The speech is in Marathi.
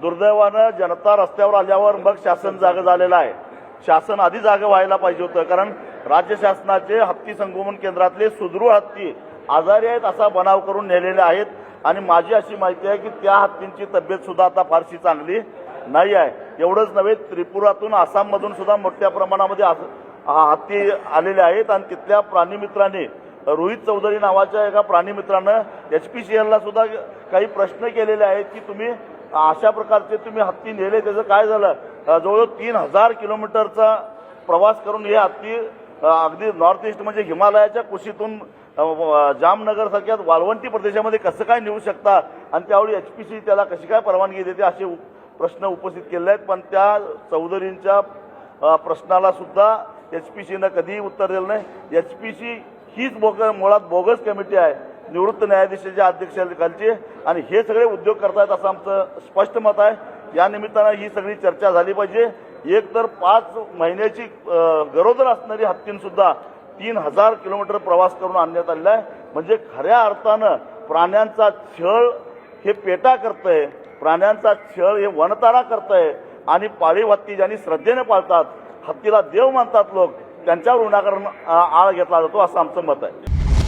दुर्दैवानं जनता रस्त्यावर आल्यावर मग शासन जागं झालेलं आहे. शासन आधी जागं व्हायला पाहिजे होतं कारण राज्य शासनाचे हत्ती संगोपन केंद्रातले सुदृढ हत्ती आजारी आहेत असा बनाव करून नेलेले आहेत. आणि माझी अशी माहिती आहे की त्या हत्तींची तब्येत सुद्धा आता फारशी चांगली नाही आहे. एवढंच नव्हे त्रिपुरातून आसाममधून सुद्धा मोठ्या प्रमाणामध्ये हत्ती आलेले आहेत. आणि तिथल्या प्राणीमित्रांनी रोहित चौधरी नावाच्या एका प्राणीमित्रानं एच पी सी एलला सुद्धा काही प्रश्न केलेले आहेत की तुम्ही अशा प्रकारचे तुम्ही हत्ती नेले त्याचं काय झालं? जवळजवळ तीन हजार किलोमीटरचा प्रवास करून हे हत्ती अगदी नॉर्थ ईस्ट म्हणजे हिमालयाच्या कुशीतून जामनगर सारख्या वाळवंटी प्रदेशामध्ये कसं काय नेऊ शकता? आणि त्यावेळी एच पी सी त्याला कशी काय परवानगी देते असे उ- प्रश्न उपस्थित केले आहेत. पण त्या चौधरींच्या प्रश्नाला सुद्धा एच पी सीनं कधीही उत्तर दिलं नाही. एच पी सी हीच बोग मुळात बोगस कमिटी आहे. निवृत्त न्यायाधीशाच्या अध्यक्षतेखालची आणि हे सगळे उद्योग करतायत असं आमचं स्पष्ट मत आहे. या निमित्तानं ही सगळी चर्चा झाली पाहिजे. एक तर पाच महिन्याची गरोदर असणारी हत्तींसुद्धा तीन हजार किलोमीटर प्रवास करून आणण्यात आलेला आहे. म्हणजे खऱ्या अर्थानं प्राण्यांचा छळ हे पेटा करतंय. प्राण्यांचा छळ हे वनतारा करतंय. आणि पाळीव हत्ती ज्यांनी श्रद्धेने पाळतात हत्तीला देव मानतात लोक त्यांच्यावर उन्हाकरण आळ घेतला जातो असं आमचं मत आहे.